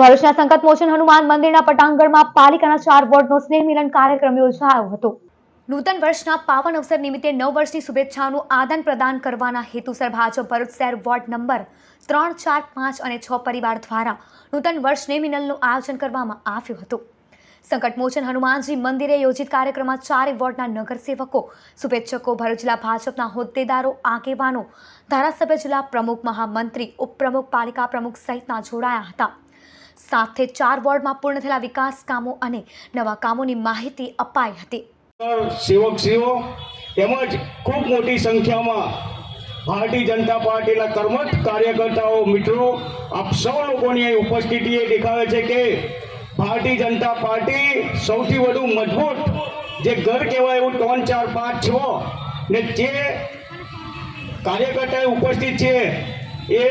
ભરૂચના સંકટ મોચન હનુમાન મંદિરના પટાંગણમાં પાલિકાના ચાર વોર્ડનો સ્નેહ મિલન કાર્યક્રમ યોજાયો હતો. નૂતન વર્ષના પાવન અવસર નિમિત્તે નવ વર્ષની શુભેચ્છાઓનું આદાન પ્રદાન કરવાના હેતુસર ભાજપ ભરૂચ શહેર વોર્ડ નંબર ત્રણ, ચાર, પાંચ અને છ પરિવાર દ્વારા નૂતન વર્ષ મિલનનું આયોજન કરવામાં આવ્યું હતું. સંકટમોચન હનુમાનજી મંદિરે યોજિત કાર્યક્રમમાં ચારે વોર્ડના નગરસેવકો, શુભેચ્છકો, ભરૂચ જિલ્લા ભાજપના હોદ્દેદારો, આગેવાનો, ધારાસભ્ય જિલ્લા પ્રમુખ મહામંત્રી, ઉપપ્રમુખ, પાલિકા પ્રમુખ સહિતના જોડાયા હતા. સાથે ચાર વોર્ડમાં પૂર્ણ થયેલા વિકાસ કામો અને નવા કામોની માહિતી અપાઈ હતી. સેવક સેવો, તેમજ ખૂબ મોટી સંખ્યામાં ભારતીય જનતા પાર્ટીના કર્મઠ કાર્યકર્તાઓ, મિત્રો, આપ સૌ લોકોની અહીં ઉપસ્થિતિ એ દેખાવે છે કે ભારતીય જનતા પાર્ટી સૌથી વધુ મજબૂત જે ઘર કહેવાય એવું ત્રણ, ચાર, પાંચ, છ ને જે કાર્યકર્તા ઉપસ્થિત છે એ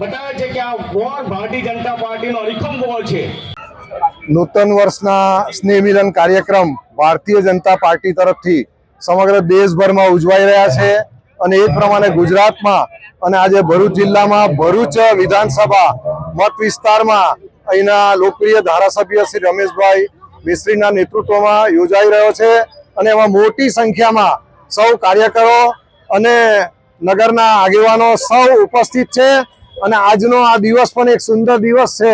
બતાવે છે કે આ વોર ભારતીય જનતા પાર્ટીનો અડીખમ વોર છે. નૂતન વર્ષના સ્નેહ મિલન કાર્યક્રમ ભારતીય જનતા પાર્ટી તરફથી સમગ્ર દેશભરમાં ઉજવાઈ રહ્યા છે અને એ પ્રમાણે ગુજરાતમાં અને આજે ભરૂચ જિલ્લામાં ભરૂચ વિધાનસભા મત વિસ્તારમાં અહીંના લોકપ્રિય ધારાસભ્ય શ્રી રમેશભાઈ મિશ્રીના નેતૃત્વમાં યોજાઈ રહ્યો છે અને એમાં મોટી સંખ્યામાં સૌ કાર્યકરો અને નગરના આગેવાનો સૌ ઉપસ્થિત છે. અને આજનો આ દિવસ પણ એક સુંદર દિવસ છે.